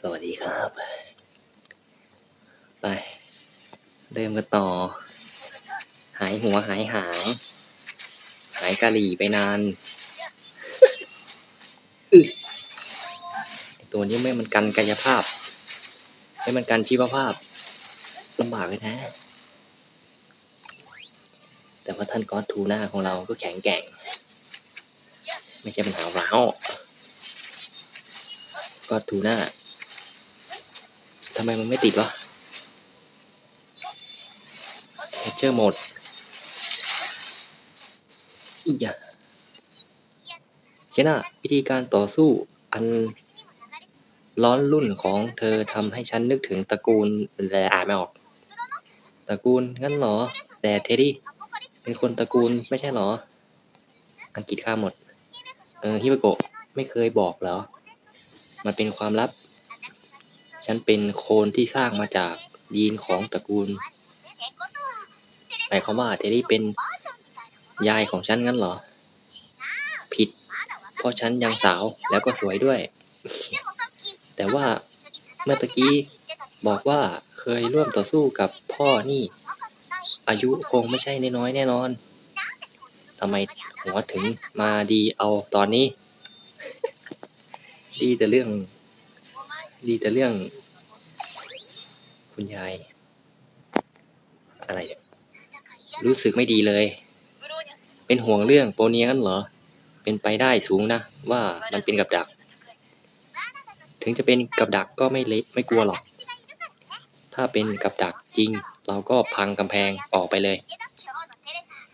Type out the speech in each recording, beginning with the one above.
สวัสดีครับ ไป เริ่มกันต่อ หายหัวหายหาง หายกะหรี่ไปนานอึตัวนี้ไม่มันกันกายภาพ ไม่มันกันชีวภาพลำบากเลยนะ แต่ว่าท่านก๊อตทูน่าของเราก็แข็งแกร่ง ไม่ใช่ปัญหาร้าวก๊อตทูน่า ทำไมมันไม่ติดวะเทเจอร์หมดอีกอย่างเชน่าวิธีการต่อสู้อันร้อนรุ่นของเธอทำให้ฉันนึกถึงตระกูลแต่อ่านไม่ออก ตระกูลงั้นเหรอ แต่เทดดี้เป็นคนตระกูลไม่ใช่เหรอ อังกฤษข้าหมด เออฮิบะโกะไม่เคยบอกเหรอ มันเป็นความลับ ฉันเป็นโคลนที่สร้างมาจากยีนของตระกูลหมายความว่าเทดี้เป็นยายของฉันงั้นเหรอ ผิด เพราะฉันยังสาวแล้วก็สวยด้วย แต่ว่าเมื่อตะกี้บอกว่าเคยร่วมต่อสู้กับพ่อนี่ อายุคงไม่ใช่น้อยแน่นอนทำไมหัวถึงมาดีเอาตอนนี้ ดีแต่เรื่อง ดีแต่เรื่อง คุณยาย อะไรเนี่ยรู้สึกไม่ดีเลย เป็นห่วงเรื่องโปเนียงั้นเหรอ เป็นไปได้สูงนะ ว่ามันเป็นกับดัก ถึงจะเป็นกับดักก็ไม่เละไม่กลัวหรอก ถ้าเป็นกับดักจริง เราก็พังกำแพงออกไปเลย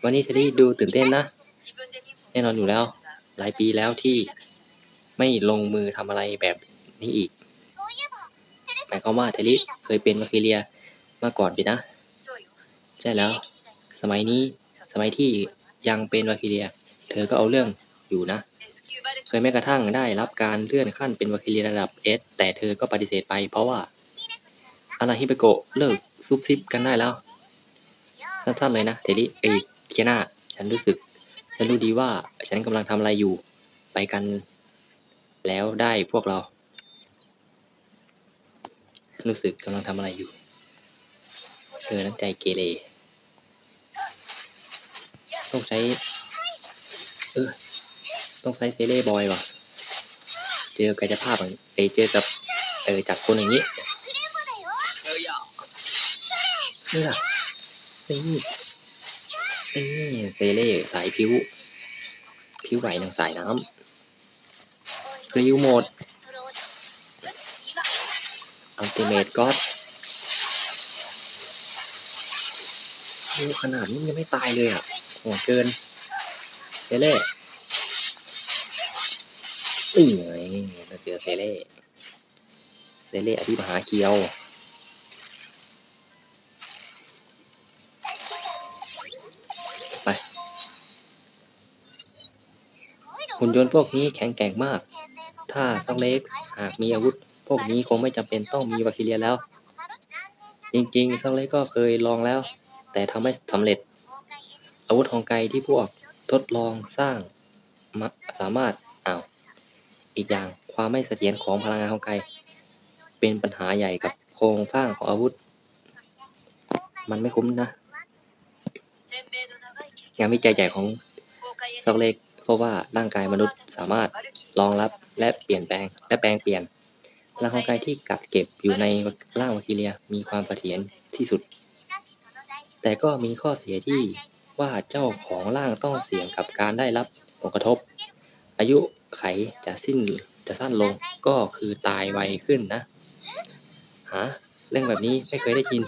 วันนี้เทดี้ดูตื่นเต้นนะ แน่นอนอยู่แล้ว หลายปีแล้วที่ไม่ลงมือทำอะไรแบบนี้อีก มายความว่าเทดดี้เคยเป็นมาคิเลียมาก่อนสินะ ใช่แล้ว สมัยนี้สมัยที่ยังเป็นวาคิเลีย เธอก็เอาเรื่องอยู่นะ เคยแม้กระทั่งได้รับการเลื่อนขั้นเป็นวาคิเลียระดับเอสแต่เธอก็ปฏิเสธไปเพราะว่าอาราฮิเปโกะเลิกซุบซิบกันได้แล้ว สั้นๆเลยนะเทดดี้เอเคียนาฉันรู้สึก ฉันรู้ดีว่าฉันกำลังทำอะไรอยู่ไปกันแล้วได้พวกเรา รู้สึกกำลังทำอะไรอยู่เธอนั้นใจเกเรต้องใช้เออต้องใช้เซเล่บอยว่ะ เจอกายภาพอย่างเอยเจอกับเออจากคนอย่างนี้เนี่ยนี่นี่เซเล่สายผิว ผิวไหวทางสายน้ำกริวโหมด อัลติเมทก็อดโอ้ขนาดนี้ยังไม่ตายเลยอะโหดเกินเซเล่นี่ไงเราเจอเซเล่เซเล่อภิมหาเคียวไปหุ่นยนต์พวกนี้แข็งแกร่งมาก ถ้าซักเล็กหากมีอาวุธ พวกนี้คงไม่จำเป็นต้องมีวาคิเลียแล้ว จริงๆซักเล็กก็เคยลองแล้ว แต่ทำไม่สำเร็จ อาวุธของไกที่พวกทดลองสร้างสามารถอ้าวอีกอย่างความไม่เสถียรของพลังงานของไกเป็นปัญหาใหญ่กับโครงสร้างของอาวุธ มันไม่คุ้มนะงานวิจัยใหญ่ของซอกเล็กเพราะว่าร่างกายมนุษย์สามารถรองรับและเปลี่ยนแปลงและแปลงเปลี่ยน พลังของกายที่กักเก็บอยู่ในร่างวาคิเลียมีความเสถียรที่สุด แต่ก็มีข้อเสียที่ว่าเจ้าของร่างต้องเสี่ยงกับการได้รับผลกระทบ อายุไขจะสิ้นจะสั้นลงก็คือตายไวขึ้นนะฮะเรื่องแบบนี้ไม่เคยได้ยิน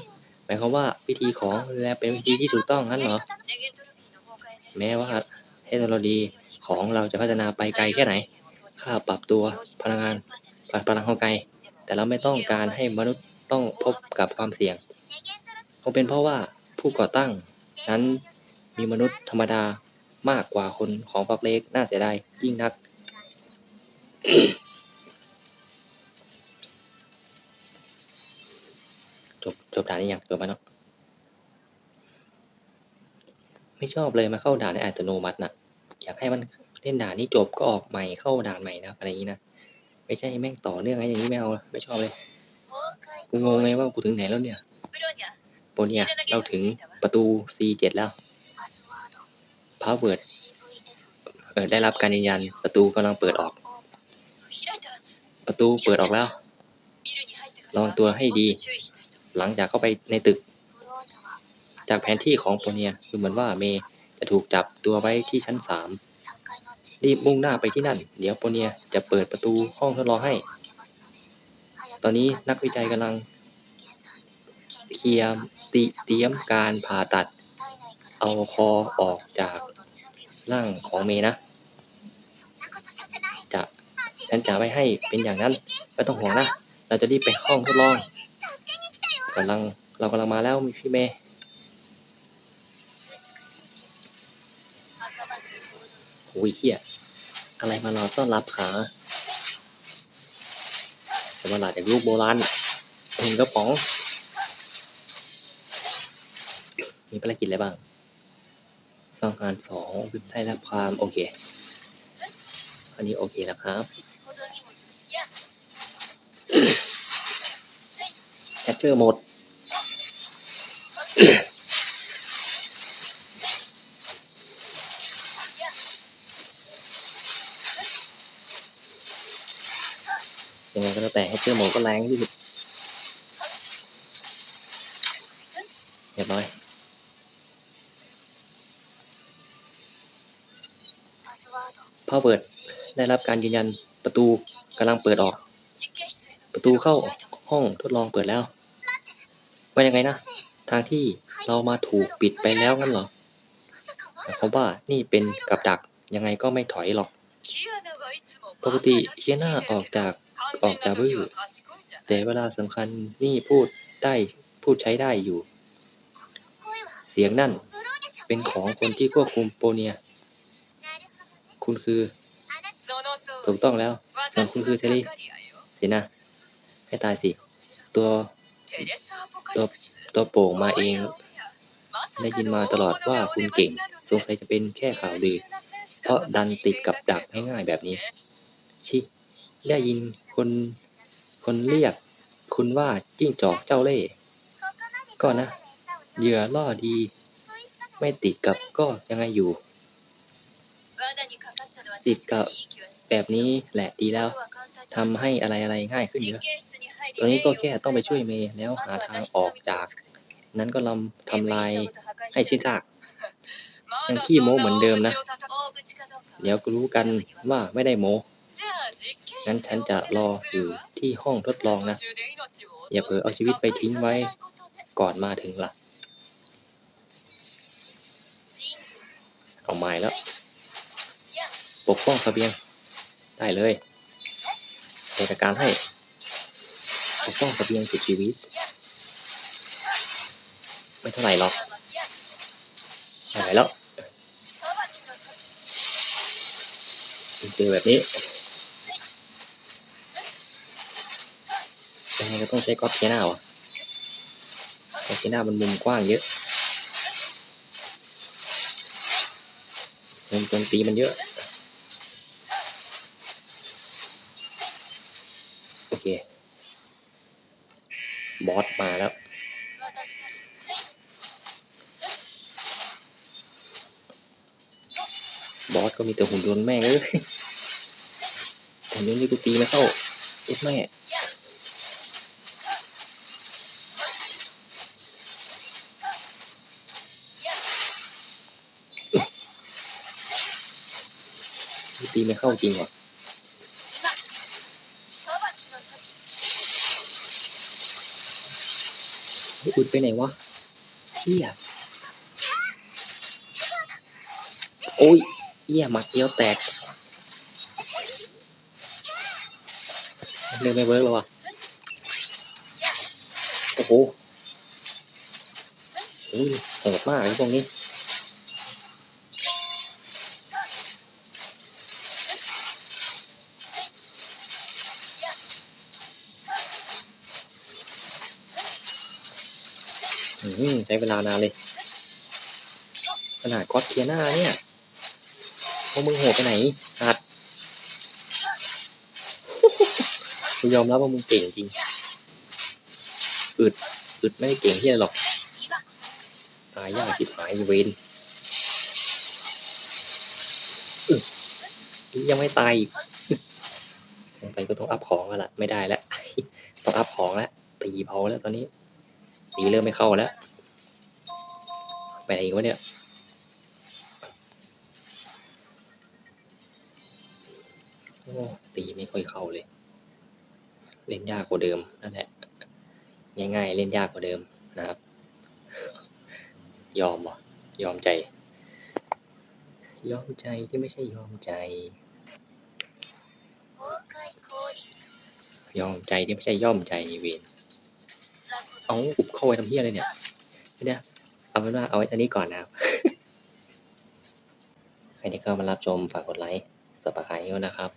หมายความว่าวิธีของและเป็นวิธีที่ถูกต้องงั้นเหรอ แม้ว่าเทคโนโลยีของเราจะพัฒนาไปไกลแค่ไหน ค่าปรับตัวพลังงาน พลังของไกล แต่เราไม่ต้องการให้มนุษย์ต้องพบกับความเสี่ยง คงเป็นเพราะว่าผู้ก่อตั้งนั้นมีมนุษย์ธรรมดามากกว่าคนของพักเล็กน่าเสียดายยิ่งนัก จบจบด่านนี้ยังจบไปเนาะไม่ชอบเลยมาเข้าด่านในอัตโนมัตินะอยากให้มันเล่นด่านนี้จบก็ออกใหม่เข้าด่านใหม่นะอะไรอย่างนี้นะ ไม่ใช่แม่งต่อเนื่องไงอย่างนี้ไม่เอาไม่ชอบเลยกูงงไงว่ากูถึงไหนแล้วเนี่ยโปรเนี่ยเราถึงประตู C7 แล้วพาสเวิร์ดเออได้รับการยืนยันประตูกำลังเปิดออก ประตูเปิดออกแล้วระวังตัวให้ดี หลังจากเข้าไปในตึก จากแผนที่ของโปรเนียดูเหมือนว่าเมย์จะถูกจับตัวไว้ที่ชั้นสาม รีบมุ่งหน้าไปที่นั่น เดี๋ยวโปเนียจะเปิดประตูห้องทดลองให้ ตอนนี้นักวิจัยกำลังเคลียร์ติเตรียมการผ่าตัด เอาคอออกจากร่างของเมนะ จะฉันจะไม่ให้เป็นอย่างนั้น ไม่ต้องห่วงนะ เราจะรีบไปห้องทดลองกำลังเรากำลังมาแล้วพี่เมย์ โอ้ยเฮียอะไรมารอต้อนรับขาสมราจากลูกโบราณเห็นกระป๋อง มีภารกิจอะไรบ้างสังหารสองได้รับความโอเค อันนี้โอเคแล้วครับแคชเชอร์หมด ไงก็แล้วแต่แฮชเชอร์โหมดก็แรงที่สุดเรียบร้อยพาวเวิร์ดได้รับการยืนยันประตูกำลังเปิดออก ประตูเข้าห้องทดลองเปิดแล้วว่ายังไงนะ ทางที่เรามาถูกปิดไปแล้วงั้นเหรอหมายความว่านี่เป็นกับดักยังไงก็ไม่ถอยหรอก ปกติเคียน่าออกจาก ออกจากบื้อ แต่เวลาสำคัญนี่พูดได้พูดใช้ได้อยู่ เสียงนั่นเป็นของคนที่ควบคุมโปเนีย คุณคือ ถูกต้องแล้วส่วนคุณคือเทลลี่สินะ ให้ตายสิ ตัวตัวตัวโป่งมาเอง ได้ยินมาตลอดว่าคุณเก่ง สงสัยจะเป็นแค่ข่าวลือ เพราะดันติดกับดักง่ายๆแบบนี้ ชิ ได้ยิน คนคนเรียกคุณว่าจิ้งจอกเจ้าเล่ห์ก็นะ เหยื่อล่อดี ไม่ติดกับก็ยังไงอยู่ ติดกับแบบนี้แหละดีแล้วทำให้อะไรอะไรๆง่ายขึ้นเยอะตอนนี้ก็แค่ต้องไปช่วยเมย์แล้วหาทางออกจาก นั้นก็ลำทำทำลายให้ให้สิ้นซากยังขี้โม้เหมือนเดิมนะ เดี๋ยวก็รู้กันว่าไม่ได้โม้ งั้นฉันจะรออยู่ที่ห้องทดลองนะ อย่าเผลอเอาชีวิตไปทิ้งไว้ก่อนมาถึงล่ะ เอาไม้แล้ว ปกป้องเสบียง ได้เลยในจัดการให้ ปกป้องเสบียงสิบชีวิต ไม่เท่าไหร่หรอกไม่ไหวแล้วเจอแบบนี้ ต้องใช้ก๊อตเทียนาวะก๊อตเทียนามันมุมกว้างเยอะมุมโจมตีมันเยอะ โอเค บอสมาแล้วบอสก็มีแต่หุ่นยนต์แม่งเอ้ยหุ่นยนต์นี่กูตีไม่เข้าเอ็ดแม่ ตีไม่เข้าจริงว่ะเฮ้ยอุดไปไหนวะเฮียโอ้ยเฮียหมัดเดียวแตกเริ่มไม่เวิร์กแล้ววะโอ้โหโอ้ยโหดมากไอ้พวกนี้ ใช้เวลานานเลย ขนาดก๊อตเทียน่าเนี่ยพวกมึงโหดไปไหนสัตว์กูยอมรับว่ามึงเก่งจริง อึด อึดไม่ได้เก่งที่ไหรอก ตายยากชิบหายเวนอึยังไม่ตายอีกสงสัยก็ต้องอัพของแล้วล่ะ ไม่ได้แล้ว ต้องอัพของแล้ว ตีเผาแล้วตอนนี้ ตีเริ่มไม่เข้าแล้ว ไปไหนอีกวะเนี่ยโอ้ตีไม่ค่อยเข้าเลย เล่นยากกว่าเดิมนั่นแหละง่ายๆ เล่นยากกว่าเดิมนะครับ ยอมวะยอมใจ ยอมใจที่ไม่ใช่ยอมใจ ยอมใจที่ไม่ใช่ย่อมใจเวน เอาอุบเข้าไว้ทำเพี้ยเลยเนี่ยเนี่ยเอาเป็นว่าเอาไว้ตอนนี้ก่อนนะครับ ใครที่เข้ามารับชมฝากกดไลค์สับสไครต์ด้วยนะครับ